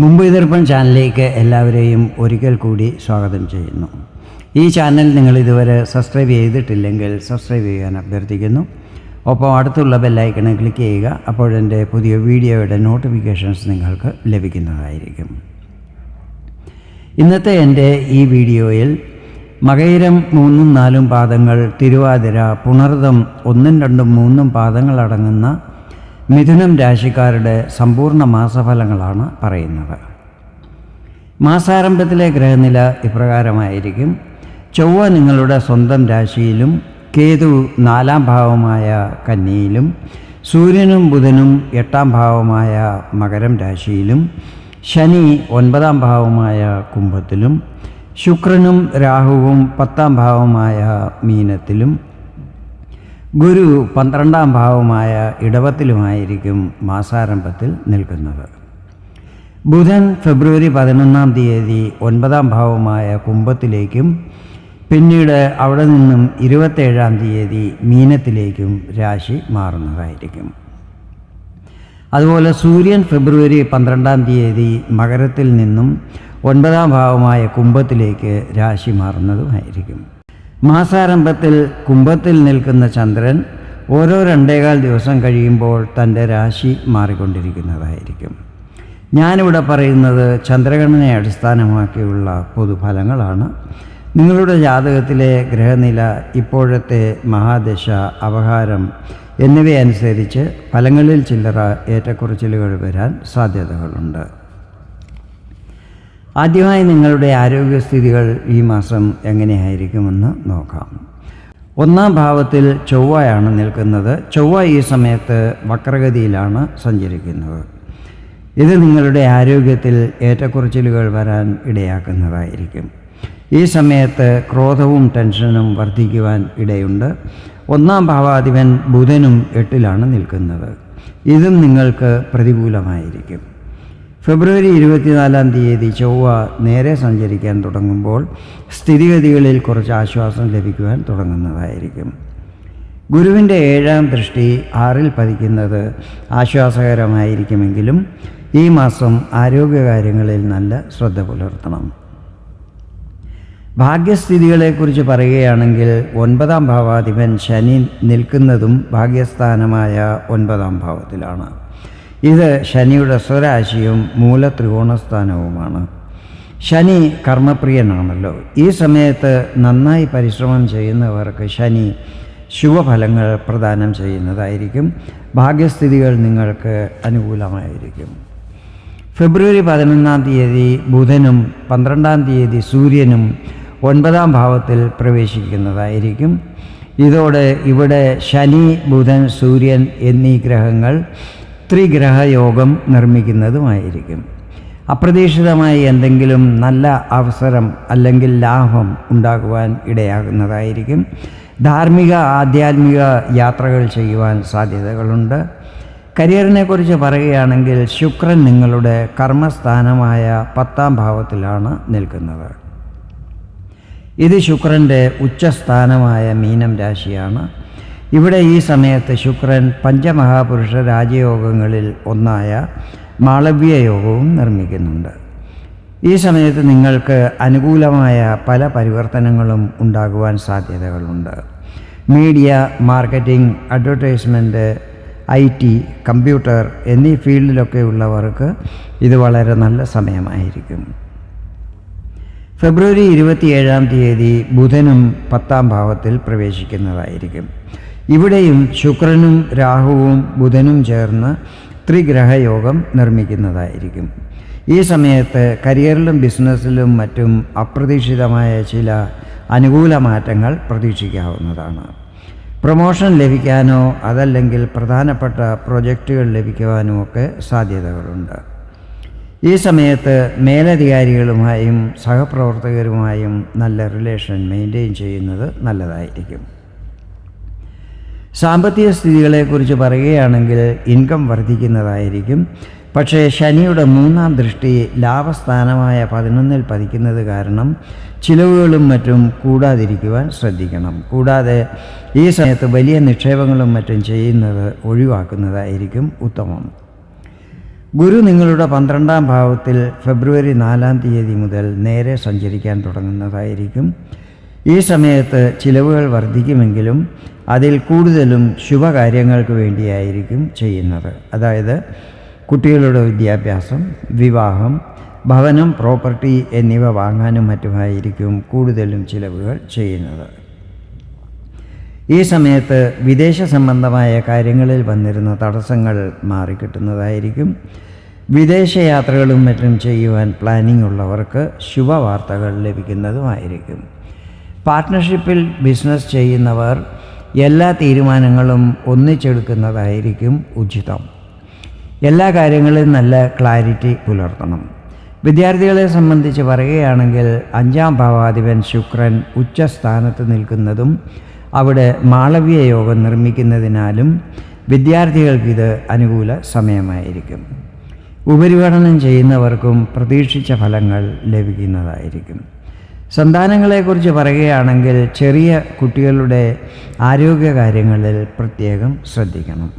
മുമ്പ് ദർപ്പൺ ചാനലിലേക്ക് എല്ലാവരെയും ഒരിക്കൽ കൂടി സ്വാഗതം ചെയ്യുന്നു. ഈ ചാനൽ നിങ്ങൾ ഇതുവരെ സബ്സ്ക്രൈബ് ചെയ്തിട്ടില്ലെങ്കിൽ സബ്സ്ക്രൈബ് ചെയ്യാൻ അഭ്യർത്ഥിക്കുന്നു. ഒപ്പം അടുത്തുള്ള ബെല്ലൈക്കണിൽ ക്ലിക്ക് ചെയ്യുക അപ്പോഴെന്റെ പുതിയ വീഡിയോയുടെ നോട്ടിഫിക്കേഷൻസ് നിങ്ങൾക്ക് ലഭിക്കുന്നതായിരിക്കും. ഇന്നത്തെ എന്റെ ഈ വീഡിയോയിൽ മകയിരം മൂന്നും നാലും പാദങ്ങൾ തിരുവാതിര പുണർതം ഒന്നും രണ്ടും മൂന്നും പാദങ്ങളടങ്ങുന്ന മിഥുനം രാശിക്കാരുടെ സമ്പൂർണ മാസഫലങ്ങളാണ് പറയുന്നത്. മാസാരംഭത്തിലെ ഗ്രഹനില ഇപ്രകാരമായിരിക്കും. ചൊവ്വ നിങ്ങളുടെ സ്വന്തം രാശിയിലും കേതു നാലാം ഭാവമായ കന്നിയിലും സൂര്യനും ബുധനും എട്ടാം ഭാവമായ മകരം രാശിയിലും ശനി ഒൻപതാം ഭാവമായ കുംഭത്തിലും ശുക്രനും രാഹുവും പത്താം ഭാവമായ മീനത്തിലും ഗുരു പന്ത്രണ്ടാം ഭാവമായ ഇടവത്തിലുമായിരിക്കും മാസാരംഭത്തിൽ നിൽക്കുന്നത്. ബുധൻ ഫെബ്രുവരി പതിനൊന്നാം തീയതി ഒൻപതാം ഭാവമായ കുംഭത്തിലേക്കും പിന്നീട് അവിടെ നിന്നും ഇരുപത്തേഴാം തീയതി മീനത്തിലേക്കും രാശി മാറുന്നതായിരിക്കും. അതുപോലെ സൂര്യൻ ഫെബ്രുവരി പന്ത്രണ്ടാം തീയതി മകരത്തിൽ നിന്നും ഒൻപതാം ഭാവമായ കുംഭത്തിലേക്ക് രാശി മാറുന്നതുമായിരിക്കും. മാസാരംഭത്തിൽ കുംഭത്തിൽ നിൽക്കുന്ന ചന്ദ്രൻ ഓരോ രണ്ടേകാൽ ദിവസം കഴിയുമ്പോൾ തന്റെ രാശി മാറിക്കൊണ്ടിരിക്കുന്നതായിരിക്കും. ഞാനിവിടെ പറയുന്നത് ചന്ദ്രഗണനയെ അടിസ്ഥാനമാക്കിയുള്ള പൊതുഫലങ്ങളാണ്. നിങ്ങളുടെ ജാതകത്തിലെ ഗ്രഹനില ഇപ്പോഴത്തെ മഹാദശ അപഹാരം എന്നിവയനുസരിച്ച് ഫലങ്ങളിൽ ചില്ലറ ഏറ്റക്കുറച്ചിലുകൾ വരാൻ സാധ്യതകളുണ്ട്. ആദ്യമായി നിങ്ങളുടെ ആരോഗ്യസ്ഥിതികൾ ഈ മാസം എങ്ങനെയായിരിക്കുമെന്ന് നോക്കാം. ഒന്നാം ഭാവത്തിൽ ചൊവ്വയാണ് നിൽക്കുന്നത്. ചൊവ്വ ഈ സമയത്ത് വക്രഗതിയിലാണ് സഞ്ചരിക്കുന്നത്. ഇത് നിങ്ങളുടെ ആരോഗ്യത്തിൽ ഏറ്റക്കുറച്ചിലുകൾ വരാൻ ഇടയാക്കുന്നതായിരിക്കും. ഈ സമയത്ത് ക്രോധവും ടെൻഷനും വർദ്ധിക്കുവാൻ ഇടയുണ്ട്. ഒന്നാം ഭാവാധിപൻ ബുധനും എട്ടിലാണ് നിൽക്കുന്നത്. ഇതും നിങ്ങൾക്ക് പ്രതികൂലമായിരിക്കും. ഫെബ്രുവരി ഇരുപത്തിനാലാം തീയതി ചൊവ്വ നേരെ സഞ്ചരിക്കാൻ തുടങ്ങുമ്പോൾ സ്ഥിതിഗതികളിൽ കുറച്ച് ആശ്വാസം ലഭിക്കുവാൻ തുടങ്ങുന്നതായിരിക്കും. ഗുരുവിന്റെ ഏഴാം ദൃഷ്ടി ആറിൽ പതിക്കുന്നത് ആശ്വാസകരമായിരിക്കുമെങ്കിലും ഈ മാസം ആരോഗ്യകാര്യങ്ങളിൽ നല്ല ശ്രദ്ധ പുലർത്തണം. ഭാഗ്യസ്ഥിതികളെക്കുറിച്ച് പറയുകയാണെങ്കിൽ ഒൻപതാം ഭാവാധിപൻ ശനി നിൽക്കുന്നതും ഭാഗ്യസ്ഥാനമായ ഒൻപതാം ഭാവത്തിലാണ്. ഇത് ശനിയുടെ സ്വരാശിയും മൂല ത്രികോണസ്ഥാനവുമാണ് ശനി കർമ്മപ്രിയനാണല്ലോ. ഈ സമയത്ത് നന്നായി പരിശ്രമം ചെയ്യുന്നവർക്ക് ശനി ശുഭഫലങ്ങൾ പ്രദാനം ചെയ്യുന്നതായിരിക്കും. ഭാഗ്യസ്ഥിതികൾ നിങ്ങൾക്ക് അനുകൂലമായിരിക്കും. ഫെബ്രുവരി പതിനൊന്നാം തീയതി ബുധനും പന്ത്രണ്ടാം തീയതി സൂര്യനും ഒൻപതാം ഭാവത്തിൽ പ്രവേശിക്കുന്നതായിരിക്കും. ഇതോടെ ഇവിടെ ശനി ബുധൻ സൂര്യൻ എന്നീ ഗ്രഹങ്ങൾ ത്രിഗ്രഹയോഗം നിർമ്മിക്കുന്നതുമായിരിക്കും. അപ്രതീക്ഷിതമായി എന്തെങ്കിലും നല്ല അവസരം അല്ലെങ്കിൽ ലാഭം ഉണ്ടാകുവാൻ ഇടയാകുന്നതായിരിക്കും. ധാർമ്മിക ആധ്യാത്മിക യാത്രകൾ ചെയ്യുവാൻ സാധ്യതകളുണ്ട്. കരിയറിനെ കുറിച്ച് പറയുകയാണെങ്കിൽ ശുക്രൻ നിങ്ങളുടെ കർമ്മസ്ഥാനമായ പത്താം ഭാവത്തിലാണ് നിൽക്കുന്നത്. ഇത് ശുക്രന്റെ ഉച്ചസ്ഥാനമായ മീനം രാശിയാണ്. ഇവിടെ ഈ സമയത്ത് ശുക്രൻ പഞ്ചമഹാപുരുഷ രാജയോഗങ്ങളിൽ ഒന്നായ മാളവ്യ യോഗവും നിർമ്മിക്കുന്നുണ്ട്. ഈ സമയത്ത് നിങ്ങൾക്ക് അനുകൂലമായ പല പരിവർത്തനങ്ങളും ഉണ്ടാകുവാൻ സാധ്യതകളുണ്ട്. Media marketing advertisement I T computer എന്നീ ഫീൽഡിലൊക്കെ ഉള്ളവർക്ക് ഇത് വളരെ നല്ല സമയമായിരിക്കും. ഫെബ്രുവരി ഇരുപത്തിയേഴാം തീയതി ബുധനും പത്താം ഭാവത്തിൽ പ്രവേശിക്കുന്നതായിരിക്കും. ഇവിടെയും ശുക്രനും രാഹുവും ബുധനും ചേർന്ന് ത്രിഗ്രഹയോഗം നിർമ്മിക്കുന്നതായിരിക്കും. ഈ സമയത്ത് കരിയറിലും ബിസിനസ്സിലും മറ്റും അപ്രതീക്ഷിതമായ ചില അനുകൂല മാറ്റങ്ങൾ പ്രതീക്ഷിക്കാവുന്നതാണ്. പ്രൊമോഷൻ ലഭിക്കാനോ അതല്ലെങ്കിൽ പ്രധാനപ്പെട്ട പ്രൊജക്റ്റുകൾ ലഭിക്കുവാനോ ഒക്കെ സാധ്യതകളുണ്ട്. ഈ സമയത്ത് മേലധികാരികളുമായും സഹപ്രവർത്തകരുമായും നല്ല റിലേഷൻ മെയിന്റെയിൻ ചെയ്യുന്നത് നല്ലതായിരിക്കും. സാമ്പത്തിക സ്ഥിതികളെക്കുറിച്ച് പറയുകയാണെങ്കിൽ ഇൻകം വർദ്ധിക്കുന്നതായിരിക്കും. പക്ഷേ ശനിയുടെ മൂന്നാം ദൃഷ്ടി ലാഭസ്ഥാനമായ പതിനൊന്നിൽ പതിക്കുന്നത് കാരണം ചിലവുകളും മറ്റും കൂടാതിരിക്കുവാൻ ശ്രദ്ധിക്കണം. കൂടാതെ ഈ സമയത്ത് വലിയ നിക്ഷേപങ്ങളും മറ്റും ചെയ്യുന്നത് ഒഴിവാക്കുന്നതായിരിക്കും ഉത്തമം. ഗുരു നിങ്ങളുടെ പന്ത്രണ്ടാം ഭാവത്തിൽ ഫെബ്രുവരി നാലാം തീയതി മുതൽ നേരെ സഞ്ചരിക്കാൻ തുടങ്ങുന്നതായിരിക്കും. ഈ സമയത്ത് ചിലവുകൾ വർദ്ധിക്കുമെങ്കിലും അതിൽ കൂടുതലും ശുഭകാര്യങ്ങൾക്ക് വേണ്ടിയായിരിക്കും ചെയ്യുന്നത്. അതായത് കുട്ടികളുടെ വിദ്യാഭ്യാസം വിവാഹം ഭവനം പ്രോപ്പർട്ടി എന്നിവ വാങ്ങാനും മറ്റുമായിരിക്കും കൂടുതലും ചിലവുകൾ ചെയ്യുന്നത്. ഈ സമയത്ത് വിദേശ സംബന്ധമായ കാര്യങ്ങളിൽ വന്നിരുന്ന തടസ്സങ്ങൾ മാറിക്കിട്ടുന്നതായിരിക്കും. വിദേശയാത്രകളും മറ്റും ചെയ്യുവാൻ പ്ലാനിംഗ് ഉള്ളവർക്ക് ശുഭവാർത്തകൾ ലഭിക്കുന്നതുമായിരിക്കും. പാർട്ട്ണർഷിപ്പിൽ ബിസിനസ് ചെയ്യുന്നവർ എല്ലാ തീരുമാനങ്ങളും ഒന്നിച്ചെടുക്കുന്നതായിരിക്കും ഉചിതം. എല്ലാ കാര്യങ്ങളിലും നല്ല ക്ലാരിറ്റി പുലർത്തണം. വിദ്യാർത്ഥികളെ സംബന്ധിച്ച് പറയുകയാണെങ്കിൽ അഞ്ചാം ഭാവാധിപൻ ശുക്രൻ ഉച്ചസ്ഥാനത്ത് നിൽക്കുന്നതും അവിടെ മാളവ്യ യോഗം നിർമ്മിക്കുന്നതിനാലും വിദ്യാർത്ഥികൾക്കിത് അനുകൂല സമയമായിരിക്കും. ഉപരിപഠനം ചെയ്യുന്നവർക്കും പ്രതീക്ഷിച്ച ഫലങ്ങൾ ലഭിക്കുന്നതായിരിക്കും. സന്താനങ്ങളെക്കുറിച്ച് പറയുകയാണെങ്കിൽ ചെറിയ കുട്ടികളുടെ ആരോഗ്യകാര്യങ്ങളിൽ പ്രത്യേകം ശ്രദ്ധിക്കണം.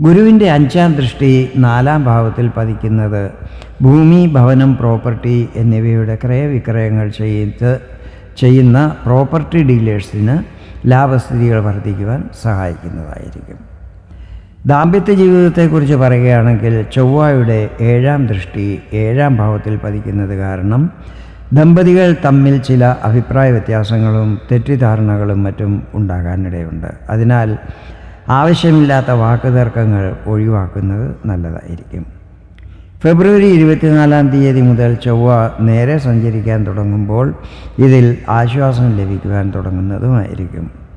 ഗുരുവിന്റെ അഞ്ചാം ദൃഷ്ടി നാലാം ഭാവത്തിൽ പതിക്കുന്നത് ഭൂമി ഭവനം പ്രോപ്പർട്ടി എന്നിവയുടെ ക്രയവിക്രയങ്ങൾ ചെയ്ത് ചെയ്യുന്ന പ്രോപ്പർട്ടി ഡീലേഴ്സിന് ലാഭസ്ഥിതികൾ വർദ്ധിക്കുവാൻ സഹായിക്കുന്നതായിരിക്കും. ദാമ്പത്യ ജീവിതത്തെക്കുറിച്ച് പറയുകയാണെങ്കിൽ ചൊവ്വയുടെ ഏഴാം ദൃഷ്ടി ഏഴാം ഭാവത്തിൽ പതിക്കുന്നത് കാരണം ദമ്പതികൾ തമ്മിൽ ചില അഭിപ്രായ വ്യത്യാസങ്ങളും തെറ്റിദ്ധാരണകളും മറ്റും ഉണ്ടാകാനിടയുണ്ട്. അതിനാൽ ആവശ്യമില്ലാത്ത വാക്കുതർക്കങ്ങൾ ഒഴിവാക്കുന്നത് നല്ലതായിരിക്കും. ഫെബ്രുവരി ഇരുപത്തിനാലാം തീയതി മുതൽ ചൊവ്വ നേരെ സഞ്ചരിക്കാൻ തുടങ്ങുമ്പോൾ ഇതിൽ ആശ്വാസം ലഭിക്കുവാൻ തുടങ്ങുന്നതുമായിരിക്കും.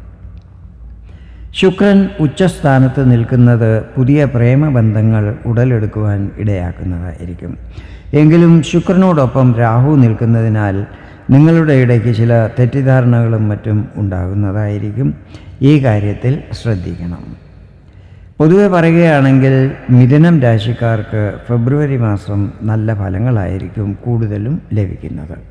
ശുക്രൻ ഉച്ചസ്ഥാനത്ത് നിൽക്കുന്നത് പുതിയ പ്രേമബന്ധങ്ങൾ ഉടലെടുക്കുവാൻ ഇടയാക്കുന്നതായിരിക്കും. എങ്കിലും ശുക്രനോടൊപ്പം രാഹു നിൽക്കുന്നതിനാൽ നിങ്ങളുടെ ഇടയ്ക്ക് ചില തെറ്റിദ്ധാരണകളും മറ്റും ഉണ്ടാകുന്നതായിരിക്കും. ഈ കാര്യത്തിൽ ശ്രദ്ധിക്കണം. പൊതുവെ പറയുകയാണെങ്കിൽ മിഥുനം രാശിക്കാർക്ക് ഫെബ്രുവരി മാസം നല്ല ഫലങ്ങളായിരിക്കും കൂടുതലും ലഭിക്കുന്നത്.